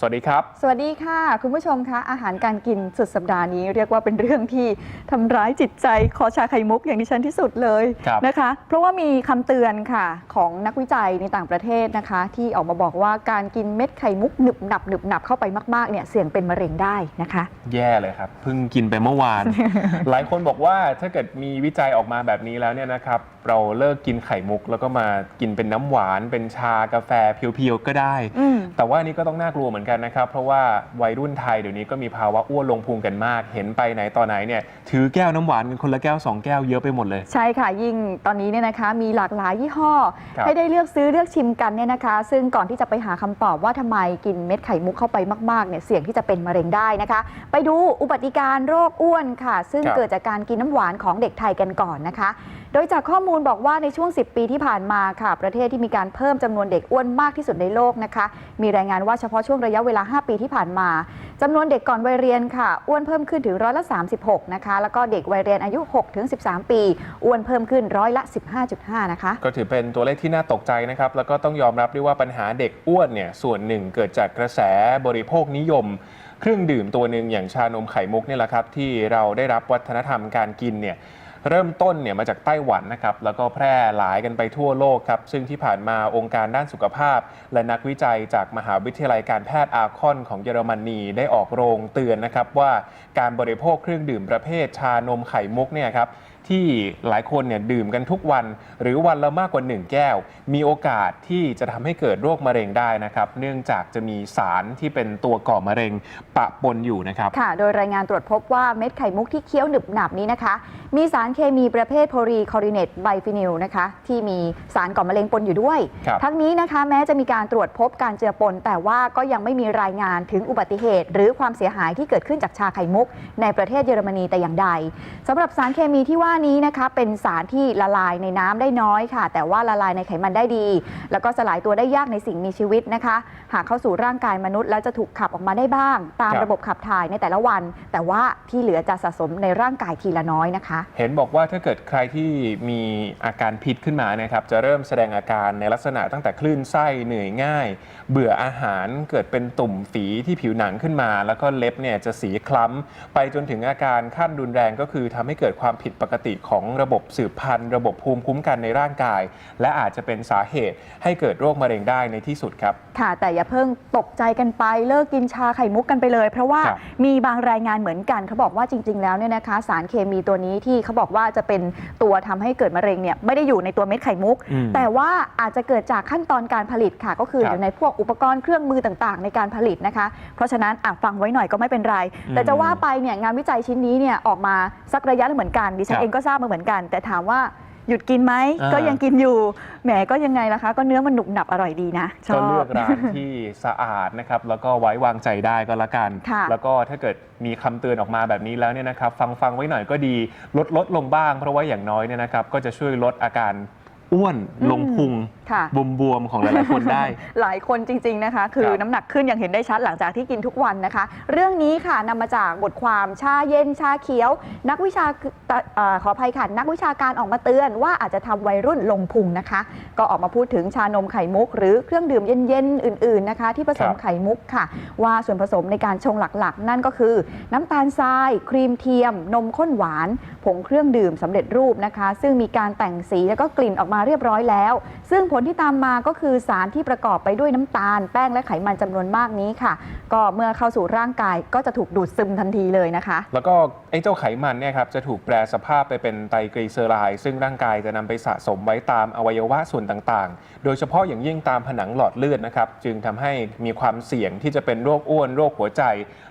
สวัสดีครับ สวัสดีค่ะ คุณผู้ชมคะอาหารการกินสุดสัปดาห์นี้ เรียกว่าเป็นเรื่องที่ทำร้ายจิตใจคอชาไข่มุกอย่างที่ฉันที่สุดเลยครับนะคะ เพราะว่ามีคำเตือนค่ะของนักวิจัยในต่างประเทศนะคะ ที่ออกมาบอกว่าการกินเม็ดไข่มุกหนึบหนับหนึบหนับเข้าไปมากๆเนี่ยเสี่ยงเป็นมะเร็งได้นะคะ แย่เลยครับเพิ่งกินไปเมื่อวาน หลายคนบอกว่าถ้าเกิดมีวิจัยออกมาแบบนี้แล้วเนี่ยนะครับเราเลิกกินไข่มุก แล้วก็มากินเป็นน้ำหวานเป็นชากาแฟเพียวๆก็ได้อืมแต่ว่านี่ก็ต้องน่ากลัวเหมือนกันนะครับ เพราะว่าวัยรุ่นไทยเดี๋ยวนี้ก็มีภาวะอ้วนลงพุงกันมาก เห็นไปไหนต่อไหนเนี่ยถือแก้วน้ำหวานกันคนละแก้วสองแก้วเยอะไปหมดเลย ใช่ค่ะยิ่งตอนนี้เนี่ยนะคะ มีหลากหลายยี่ห้อ ครับ ให้ได้เลือกซื้อเลือกชิมกันเนี่ยนะคะ ซึ่งก่อนที่จะไปหาคำตอบว่าทำไมกินเม็ดไข่มุกเข้าไปมากๆเนี่ยเสี่ยงที่จะเป็นมะเร็งได้นะคะ ไปดูอุบัติการโรคอ้วนค่ะ ซึ่งครับ เกิดจากการกินน้ำหวานของเด็กไทยกันก่อนนะคะโดยจากข้อมูลบอกว่าในช่วง 10 ปีที่ผ่านมาค่ะ ประเทศที่มีการเพิ่มจำนวนเด็กอ้วนมากที่สุดในโลกนะคะ มีรายงานว่าเฉพาะช่วงระยะเวลา 5 ปีที่ผ่านมาจำนวนเด็กก่อนวัยเรียนค่ะ อ้วนเพิ่มขึ้นถึงร้อยละ 36 นะคะ แล้วก็เด็กวัยเรียนอายุ6-13 ปี อ้วนเพิ่มขึ้นร้อยละ 15.5 นะคะ ก็ถือเป็นตัวเลขที่น่าตกใจนะครับ แล้วก็ต้องยอมรับด้วยว่าปัญหาเด็กอ้วนเนี่ยส่วนหนึ่งเกิดจากกระแสบริโภคนิยมเครื่องดื่มตัวหนึ่งอย่างชานมไข่มุกเนี่ยแหละครับที่เราได้รับวัฒนธรรมการกินเนี่ย เริ่มต้นเนี่ยมาจากไต้หวันนะครับแล้วก็แพร่หลายกันไปทั่วโลกครับซึ่งที่ผ่านมาองค์การด้านสุขภาพ และนักวิจัยจากมหาวิทยาลัยการแพทย์อาคอนของเยอรมนีได้ออกโรงเตือนนะครับว่าการบริโภคเครื่องดื่มประเภทชานมไข่มุกเนี่ยครับที่หลายคนเนี่ยดื่มกันทุกวัน หรือวันละมากกว่า 1 แก้ว มีโอกาสที่จะทำให้เกิดโรคมะเร็งได้นะครับ เนื่องจากจะมีสารที่เป็นตัวก่อมะเร็งปะปนอยู่นะครับค่ะ โดยรายงานตรวจพบว่าเม็ดไข่มุกที่เคี้ยวหนึบหนับนี้นะคะ มีสารเคมีประเภทโพลีคอริเนตไบฟินิลนะคะ ที่มีสารก่อมะเร็งปนอยู่ด้วยครับทั้งนี้นะคะแม้จะมีการตรวจพบการเจือปน แต่ว่าก็ยังไม่มีรายงานถึงอุบัติเหตุ หรือความเสียหายที่เกิดขึ้นจากชาไข่มุก ในประเทศเยอรมนีแต่อย่างใดสำหรับสารเคมีที่ว่านี้นะคะเป็นสารที่ละลายในน้ำได้น้อยค่ะ แต่ว่าละลายในไขมันได้ดี แล้วก็สลายตัวได้ยากในสิ่งมีชีวิตนะคะ หากเข้าสู่ร่างกายมนุษย์ แล้วจะถูกขับออกมาได้บ้าง ตามครับ ระบบขับถ่ายในแต่ละวัน แต่ว่าที่เหลือจะสะสมในร่างกายทีละน้อยนะคะ เห็นบอกว่าถ้าเกิดใครที่มีอาการพิษขึ้นมานะครับ จะเริ่มแสดงอาการในลักษณะตั้งแต่คลื่นไส้เหนื่อยง่าย เบื่ออาหารเกิดเป็นตุ่มฝีที่ผิวหนังขึ้นมา แล้วก็เล็บเนี่ยจะสีคล้ำไปจนถึงอาการขั้นรุนแรงก็คือทำให้เกิดความผิดปกติของระบบสืบพันธุ์ ระบบภูมิคุ้มกันในร่างกาย และอาจจะเป็นสาเหตุให้เกิดโรคมะเร็งได้ในที่สุดครับ ค่ะ แต่อย่าเพิ่งตกใจกันไปเลิกกินชาไข่มุกกันไปเลย เพราะว่าครับมีบางรายงานเหมือนกันเขาบอกว่าจริง ๆ แล้วเนี่ยนะคะ สารเคมีตัวนี้ที่เขาบอกว่าจะเป็นตัวทำให้เกิดมะเร็งเนี่ยไม่ได้อยู่ในตัวเม็ดไข่มุก อืมแต่ว่าอาจจะเกิดจากขั้นตอนการผลิตค่ะ ก็คือครับอยู่ในพวกอุปกรณ์เครื่องมือต่างๆ ในการผลิตนะคะ เพราะฉะนั้นอะฟังไว้หน่อยก็ไม่เป็นไรอืมแต่จะว่าไปเนี่ยงานวิจัยชิ้นนี้เนี่ยออกมาสักระยะหนึ่งเหมือนกันดิฉัคนรับ เองก็ทราบมาเหมือนกัน แต่ถามว่าหยุดกินไหมอ่า ก็ยังกินอยู่แหมก็ยังไงล่ะคะ ก็เนื้อมันหนุบหนับอร่อยดีนะชก็อบ เลือกร้านที่สะอาดนะครับ แล้วก็ไว้วางใจได้ก็แล้วกัน ค่ะแล้วก็ถ้าเกิดมีคำเตือนออกมาแบบนี้แล้วเนี่ยนะครับ ฟังฟังไว้หน่อยก็ดี ลดลดลงบ้าง เพราะว่าอย่างน้อยเนี่ยนะครับ ก็จะช่วยลดอาการ อ้วนอืมลงพุงค่ะ บวมๆของหลายๆคนได้ หลายคนจริง ๆนะคะ คือครับน้ำหนักขึ้นอย่างเห็นได้ชัดหลังจากที่กินทุกวันนะคะ เรื่องนี้ค่ะนำมาจากบทความชาเย็นชาเขียว นักวิชาเอ่อขออภัยค่ะนักวิชาการออกมาเตือนว่าอาจจะทำวัยรุ่นลงพุงนะคะ ก็ออกมาพูดถึงชานมไข่มุก หรือเครื่องดื่มเย็นๆอื่นๆนะคะ ที่ผสมครับ ไข่มุกค่ะ ว่าส่วนผสมในการชงหลักๆ นั่นก็คือ น้ำตาลทราย ครีมเทียม นมข้นหวาน ผงเครื่องดื่มสำเร็จรูปนะคะ ซึ่งมีการแต่งสีแล้วก็กลิ่นออกมาเรียบร้อยแล้ว ซึ่งผลที่ตามมาก็คือสารที่ประกอบไปด้วยน้ำตาล แป้งและไขมันจำนวนมากนี้ค่ะ ก็เมื่อเข้าสู่ร่างกายก็จะถูกดูดซึมทันทีเลยนะคะ แล้วก็ไอ้เจ้าไขมันเนี่ยครับจะถูกแปรสภาพไปเป็นไตรกลีเซอไรด์ซึ่งร่างกายจะนำไปสะสมไว้ตามอวัยวะส่วนต่างๆ โดยเฉพาะอย่างยิ่งตามผนังหลอดเลือดนะครับจึงทำให้มีความเสี่ยงที่จะเป็นโรคอ้วน โรคหัวใจ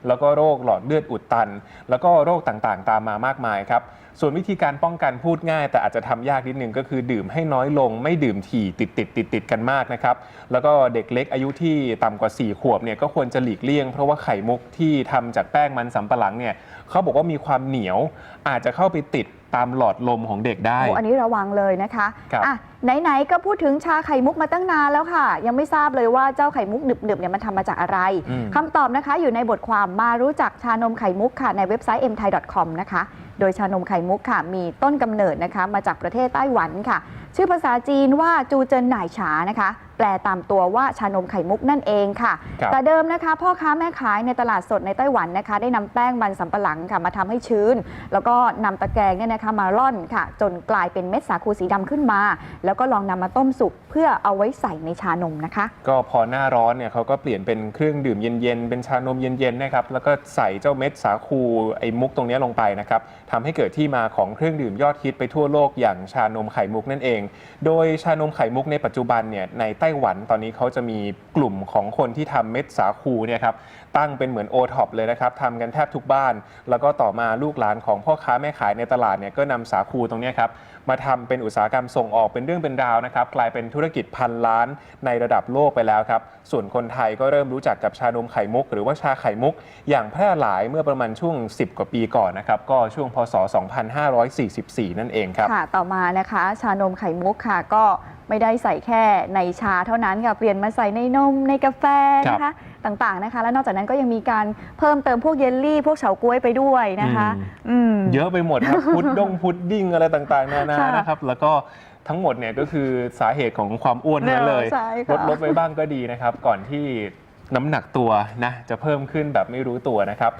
แล้วก็โรคหลอดเลือดอุดตัน แล้วก็โรคต่างๆ ตามมามากมายครับ ส่วนวิธีการป้องกันพูดง่าย แต่อาจจะทำยากนิดนึงก็คือดื่มให้น้อยลง ไม่ดื่มถี่ติดติดติดติดๆกันมากนะครับ แล้วก็เด็กเล็กอายุที่ต่ำกว่า 4 ขวบเนี่ยก็ควรจะหลีกเลี่ยง เพราะว่าไข่มุกที่ทำจากแป้งมันสำปะหลังเนี่ยเขาบอกว่ามีความเหนียว อาจจะเข้าไปติดตามหลอดลมของเด็กได้โอ้อันนี้ระวังเลยนะคะครับอะไหนๆก็พูดถึงชาไข่มุกมาตั้งนานแล้วค่ะ ยังไม่ทราบเลยว่าเจ้าไข่มุกหนึบๆเนี่ยมันทำมาจากอะไรอืมคำตอบนะคะอยู่ในบทความมารู้จักชานมไข่มุกค่ะในเว็บไซต์ mthai.com นะคะ โดยชานมไข่มุกค่ะมีต้นกำเนิดนะคะมาจากประเทศไต้หวันค่ะ ชื่อภาษาจีนว่าจูเจินหน่ายฉานะคะ แปลตามตัวว่าชานมไข่มุกนั่นเองค่ะ ครับ แต่เดิมนะคะ พ่อค้าแม่ขายในตลาดสดในไต้หวันนะคะ ได้นำแป้งมันสำปะหลังค่ะมาทำให้ชื้น แล้วก็นำตะแกรงเนี่ยนะคะมาร่อนค่ะ จนกลายเป็นเม็ดสาคูสีดำขึ้นมา แล้วก็ลองนำมาต้มสุกเพื่อเอาไว้ใส่ในชานมนะคะ ก็พอหน้าร้อนเนี่ยเขาก็เปลี่ยนเป็นเครื่องดื่มเย็นๆ เป็นชานมเย็นๆนะครับแล้วก็ใส่เจ้าเม็ดสาคูไอ้มุกตรงเนี้ยลงไปนะครับทำให้เกิดที่มาของเครื่องดื่มยอดฮิตไปทั่วโลกอย่างชานมไข่มุกนั่นเอง โดยชานมไข่มุกในปัจจุบันเนี่ยในไต้ต้หวัน ตอนนี้เขาจะมีกลุ่มของคนที่ทำเม็ดสาคูเนี่ยครับตั้งเป็นเหมือนโอท็อปเลยนะครับทำกันแทบทุกบ้าน แล้วก็ต่อมาลูกหลานของพ่อค้าแม่ขายในตลาดเนี่ยก็นำสาคูตรงเนี้ยครับมาทำเป็นอุตสาหกรรมส่งออกเป็นเรื่องเป็นราวนะครับกลายเป็นธุรกิจพันล้านในระดับโลกไปแล้วครับส่วนคนไทยก็เริ่มรู้จักกับชานมไข่มุก หรือว่าชาไข่มุก อย่างแพร่หลายเมื่อประมาณช่วง 10 กว่าปีก่อนนะครับก็ช่วงพศ 2544 นั่นเองครับ ค่ะ ต่อมานะคะ ชานมไข่มุกค่ะ ก็ ไม่ได้ใส่แค่ในชาเท่านั้นค่ะเปลี่ยนมาใส่ในนมในกาแฟนะคะต่างๆนะคะ แล้วนอกจากนั้นก็ยังมีการเพิ่มเติมพวกเยลลี่ พวกเฉาก๊วยไปด้วยนะคะอืมเยอะไปหมดครับพุดดงพุดดิ้งอะไรต่างๆนานาค่ะนะครับ แล้วก็ทั้งหมดเนี่ยก็คือสาเหตุของความอ้วนนั่นเลยใช่ลค่ะดลดไว้บ้างก็ดีนะครับ ก่อนที่น้ำหนักตัวนะจะเพิ่มขึ้นแบบไม่รู้ตัวนะครับ